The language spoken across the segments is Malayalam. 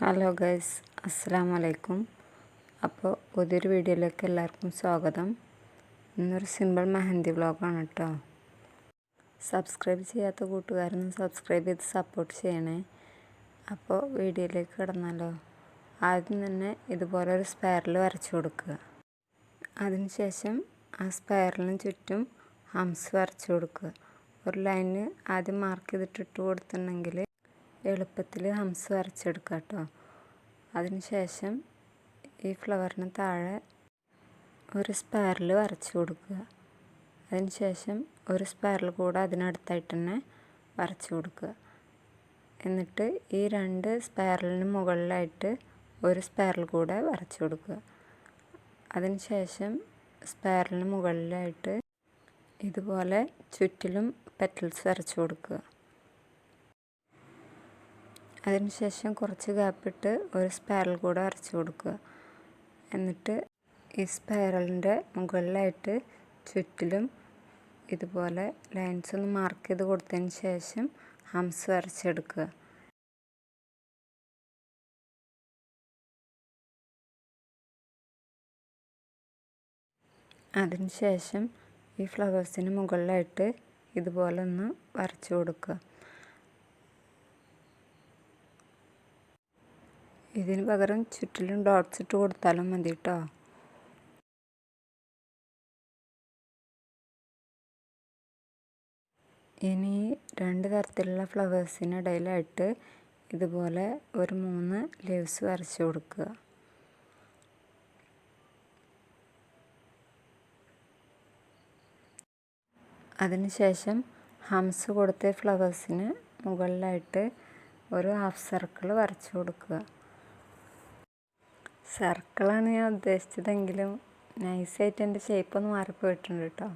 ഹലോ ഗൈസ് അസ്സാം വലൈക്കും അപ്പോൾ പുതിയൊരു വീഡിയോയിലേക്ക് എല്ലാവർക്കും സ്വാഗതം. ഇന്നൊരു സിമ്പിൾ മെഹന്തി വ്ളോഗാണ് കേട്ടോ സബ്സ്ക്രൈബ് ചെയ്യാത്ത കൂട്ടുകാരൊന്നും സബ്സ്ക്രൈബ് ചെയ്ത് സപ്പോർട്ട് ചെയ്യണേ. അപ്പോൾ വീഡിയോയിലേക്ക് കിടന്നാലോ. ആദ്യം തന്നെ ഇതുപോലെ ഒരു സ്പൈറൽ വരച്ചു കൊടുക്കുക. അതിനുശേഷം ആ സ്പൈറലിന് ചുറ്റും ഹംസ് വരച്ചു കൊടുക്കുക. ഒരു ലൈന് ആദ്യം മാർക്ക് ചെയ്തിട്ട് ഇട്ട് കൊടുത്തിട്ടുണ്ടെങ്കിൽ എളുപ്പത്തിൽ ഹംസ് വരച്ചെടുക്കുക കേട്ടോ അതിനുശേഷം ഈ ഫ്ലവറിന് താഴെ ഒരു സ്പൈറൽ വരച്ചു കൊടുക്കുക. അതിനുശേഷം ഒരു സ്പൈറൽ കൂടെ അതിനടുത്തായിട്ട് തന്നെ വരച്ചു കൊടുക്കുക. എന്നിട്ട് ഈ രണ്ട് സ്പൈറലിന് മുകളിലായിട്ട് ഒരു സ്പൈറൽ കൂടെ വരച്ചു കൊടുക്കുക. അതിനുശേഷം സ്പൈറലിന് മുകളിലായിട്ട് ഇതുപോലെ ചുറ്റിലും പെറ്റൽസ് വരച്ചു കൊടുക്കുക. അതിനുശേഷം കുറച്ച് ഗ്യാപ്പിട്ട് ഒരു സ്പൈറൽ കൂടെ വരച്ചു കൊടുക്കുക. എന്നിട്ട് ഈ സ്പൈറലിന്റെ മുകളിലായിട്ട് ചുറ്റിലും ഇതുപോലെ ലൈൻസ് ഒന്ന് മാർക്ക് ചെയ്ത് കൊടുത്തതിന് ശേഷം ഹംസ് വരച്ചെടുക്കുക. അതിനുശേഷം ഈ ഫ്ലവേഴ്സിന് മുകളിലായിട്ട് ഇതുപോലെ ഒന്ന് വരച്ചു കൊടുക്കുക. ഇതിന് പകരം ചുറ്റിലും ഡോട്ട്സ് ഇട്ട് കൊടുത്താലും മതി കേട്ടോ ഇനി രണ്ട് തരത്തിലുള്ള ഫ്ലവേഴ്സിനിടയിലായിട്ട് ഇതുപോലെ ഒരു മൂന്ന് ലീവ്സ് വരച്ചു കൊടുക്കുക. അതിനുശേഷം ഹംസ് കൊടുത്ത ഫ്ലവേഴ്സിന് മുകളിലായിട്ട് ഒരു ഹാഫ് സർക്കിൾ വരച്ചു കൊടുക്കുക. സർക്കിളാണ് ഞാൻ ഉദ്ദേശിച്ചതെങ്കിലും നൈസായിട്ട് എന്റെ ഷേപ്പ് ഒന്ന് മാറിപ്പോയിട്ടുണ്ട് കേട്ടോ.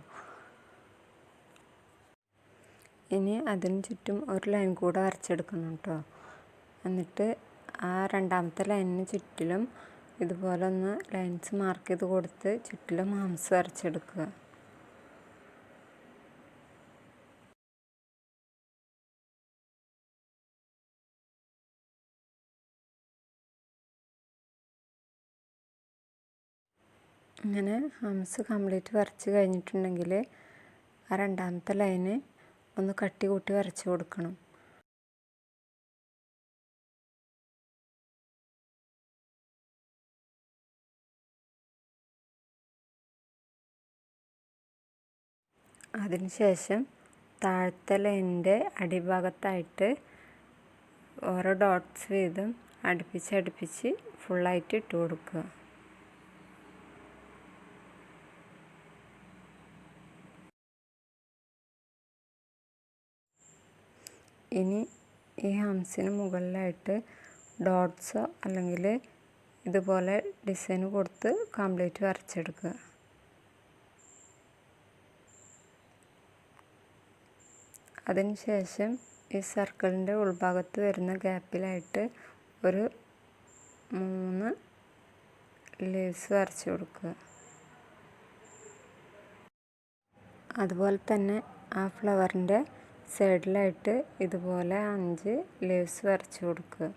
ഇനി അതിന് ചുറ്റും ഒരു ലൈൻ കൂടെ വരച്ചെടുക്കുന്നു കേട്ടോ. എന്നിട്ട് ആ രണ്ടാമത്തെ ലൈനിന് ചുറ്റിലും ഇതുപോലെ ഒന്ന് ലൈൻസ് മാർക്ക് ചെയ്ത് കൊടുത്ത് ചുറ്റിലും ആംസ് വരച്ചെടുക്കുക. ഇങ്ങനെ ഹംസ് കംപ്ലീറ്റ് വരച്ച് കഴിഞ്ഞിട്ടുണ്ടെങ്കിൽ ആ രണ്ടാമത്തെ ലൈന് ഒന്ന് കട്ടി കൂട്ടി വരച്ച് കൊടുക്കണം. അതിനുശേഷം താഴത്തെ ലൈനിന്റെ അടിഭാഗത്തായിട്ട് ഓരോ ഡോട്ട്സ് വീതം അടുപ്പിച്ച് അടുപ്പിച്ച് ഫുള്ളായിട്ട് ഇട്ട് കൊടുക്കുക. ഇനി ഈ ഹംസിന് മുകളിലായിട്ട് ഡോട്ട്സോ അല്ലെങ്കിൽ ഇതുപോലെ ഡിസൈൻ കൊടുത്ത് കംപ്ലീറ്റ് വരച്ചെടുക്കുക. അതിനുശേഷം ഈ സർക്കിളിന്റെ ഉൾഭാഗത്ത് വരുന്ന ഗ്യാപ്പിലായിട്ട് ഒരു മൂന്ന് ലീവ്സ് വരച്ചു കൊടുക്കുക. അതുപോലെ തന്നെ ആ ഫ്ലവറിന്റെ സൈഡിലായിട്ട് ഇതുപോലെ അഞ്ച് ലീവ്സ് വരച്ചു കൊടുക്കുക.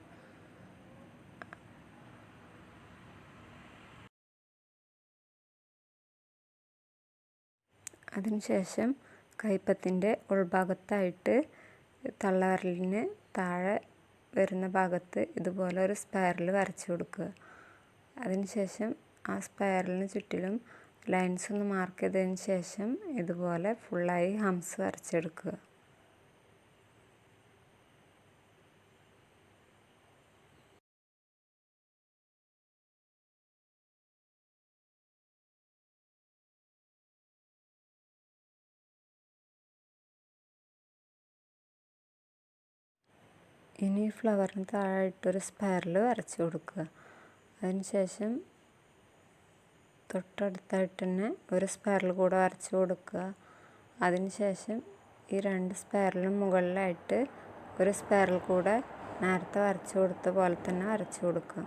അതിനുശേഷം കൈപ്പത്തിന്റെ ഉൾഭാഗത്തായിട്ട് തള്ളവരലിന് താഴെ വരുന്ന ഭാഗത്ത് ഇതുപോലെ ഒരു സ്പൈറൽ വരച്ചു കൊടുക്കുക. അതിനുശേഷം ആ സ്പൈറലിന് ചുറ്റിലും ലൈൻസ് ഒന്ന് മാർക്ക് ചെയ്തതിന് ശേഷം ഇതുപോലെ ഫുള്ളായി ഹംസ് വരച്ചെടുക്കുക ഇനി ഫ്ലവറിന് താഴെയായിട്ടൊരു സ്പൈറൽ വരച്ച് കൊടുക്കുക. അതിനുശേഷം തൊട്ടടുത്തായിട്ട് തന്നെ ഒരു സ്പൈറൽ കൂടെ വരച്ച് കൊടുക്കുക. അതിനുശേഷം ഈ രണ്ട് സ്പൈറലിനും മുകളിലായിട്ട് ഒരു സ്പൈറൽ കൂടെ നേരത്തെ വരച്ച് കൊടുത്ത പോലെ തന്നെ വരച്ച് കൊടുക്കുക.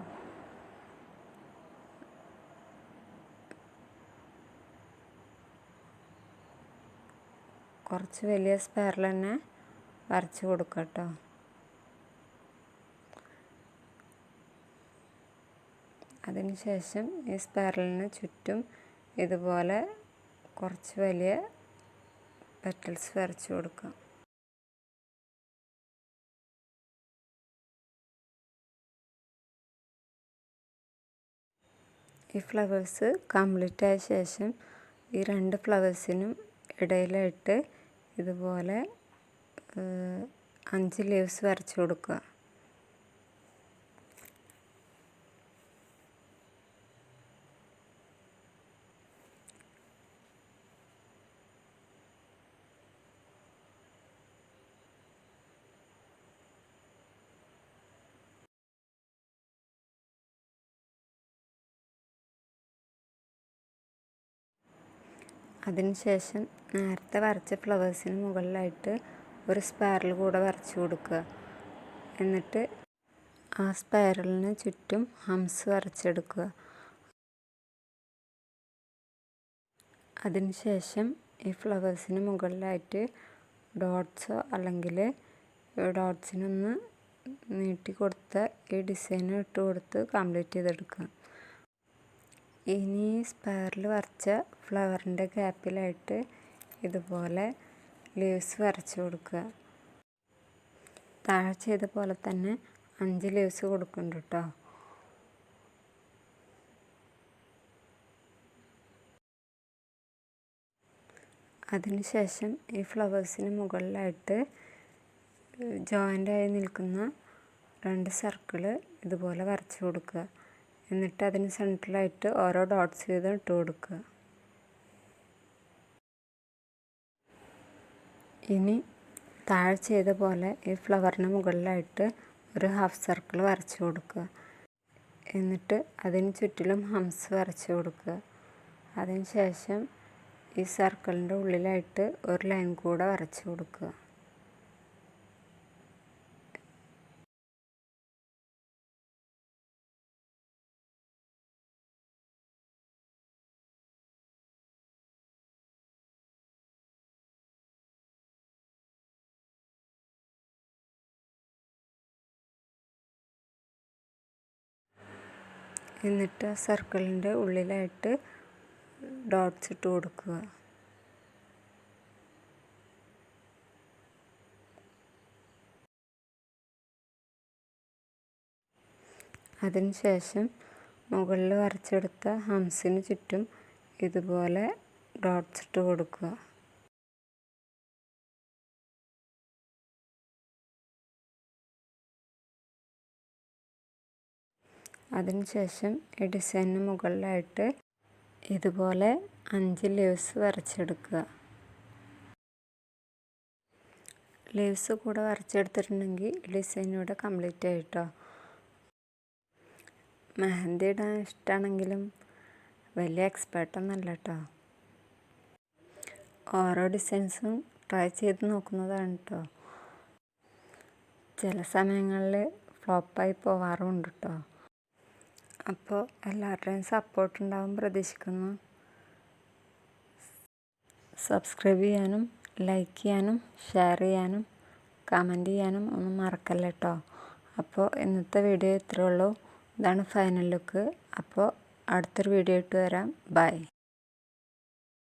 കുറച്ച് വലിയ സ്പൈറൽ തന്നെ വരച്ച് കൊടുക്കുക കേട്ടോ. അതിനുശേഷം ഈ സ്പൈറലിന് ചുറ്റും ഇതുപോലെ കുറച്ച് വലിയ പെറ്റൽസ് വരച്ചു കൊടുക്കാം. ഈ ഫ്ലവേഴ്സ് കംപ്ലീറ്റ് ആയ ശേഷം ഈ രണ്ട് ഫ്ലവേഴ്സിനും ഇടയിലായിട്ട് ഇതുപോലെ അഞ്ച് ലീവ്സ് വരച്ചു കൊടുക്കുക. അതിനുശേഷം നേരത്തെ വരച്ച ഫ്ലവേഴ്സിന് മുകളിലായിട്ട് ഒരു സ്പൈറൽ കൂടെ വരച്ചു കൊടുക്കുക. എന്നിട്ട് ആ സ്പൈറലിന് ചുറ്റും ഹംസ് വരച്ചെടുക്കുക. അതിനുശേഷം ഈ ഫ്ലവേഴ്സിന് മുകളിലായിട്ട് ഡോട്ട്സോ അല്ലെങ്കിൽ ഡോട്ട്സിനൊന്ന് നീട്ടി കൊടുത്ത ഈ ഡിസൈൻ ഇട്ട് കൊടുത്ത് കംപ്ലീറ്റ് ചെയ്തെടുക്കുക. ഇനി സ്പൈറൽ വരച്ച ഫ്ലവറിന്റെ ഗ്യാപ്പിലായിട്ട് ഇതുപോലെ ലീവ്സ് വരച്ച് കൊടുക്കുക. താഴെ ചെയ്ത പോലെ തന്നെ അഞ്ച് ലീവ്സ് കൊടുക്കുന്നുണ്ട് കേട്ടോ അതിനുശേഷം ഈ ഫ്ലവേഴ്സിന് മുകളിലായിട്ട് ജോയിന്റായി നിൽക്കുന്ന രണ്ട് സർക്കിൾ ഇതുപോലെ വരച്ചു കൊടുക്കുക. എന്നിട്ട് അതിന് സെന്ററിലായിട്ട് ഓരോ ഡോട്ട്സ് വീതം ഇട്ട് കൊടുക്കുക. ഇനി താഴെ ചെയ്ത പോലെ ഈ ഫ്ലവറിന് മുകളിലായിട്ട് ഒരു ഹാഫ് സർക്കിൾ വരച്ചു കൊടുക്കുക. എന്നിട്ട് അതിന് ചുറ്റിലും ഹംസ് വരച്ചു കൊടുക്കുക. അതിന് ശേഷം ഈ സർക്കിളിന്റെ ഉള്ളിലായിട്ട് ഒരു ലൈൻ കൂടെ വരച്ചു കൊടുക്കുക. എന്നിട്ട് സർക്കിളിന്റെ ഉള്ളിലായിട്ട് ഡോട്ട്സ് ഇട്ട് കൊടുക്കുക. അതിനുശേഷം മുകളിൽ വരച്ചെടുത്ത ഹംസിന് ചുറ്റും ഇതുപോലെ ഡോട്ട്സ് ഇട്ട് കൊടുക്കുക. അതിനുശേഷം ഈ ഡിസൈനിന് മുകളിലായിട്ട് ഇതുപോലെ അഞ്ച് ലീവ്സ് വരച്ചെടുക്കുക. ലീവ്സ് കൂടെ വരച്ചെടുത്തിട്ടുണ്ടെങ്കിൽ ഡിസൈൻ ഇവിടെ കംപ്ലീറ്റ് ആയിട്ടോ. മെഹന്തി ഇടാൻ ഇഷ്ടമാണെങ്കിലും വലിയ എക്സ്പേർട്ടൊന്നല്ല കേട്ടോ ഓരോ ഡിസൈൻസും ട്രൈ ചെയ്ത് നോക്കുന്നതാണ് കേട്ടോ ചില സമയങ്ങളിൽ ഫ്ലോപ്പായി പോവാറുമുണ്ട് കേട്ടോ അപ്പോൾ എല്ലാവരുടെയും സപ്പോർട്ട് ഉണ്ടാവും പ്രതീക്ഷിക്കുന്നു. സബ്സ്ക്രൈബ് ചെയ്യാനും ലൈക്ക് ചെയ്യാനും ഷെയർ ചെയ്യാനും കമന്റ് ചെയ്യാനും ഒന്നും മറക്കല്ല കേട്ടോ അപ്പോൾ ഇന്നത്തെ വീഡിയോ ഇത്രയേ ഉള്ളൂ. ഇതാണ് ഫൈനൽ ലുക്ക് അപ്പോൾ അടുത്തൊരു വീഡിയോ ഇട്ട് വരാം. ബൈ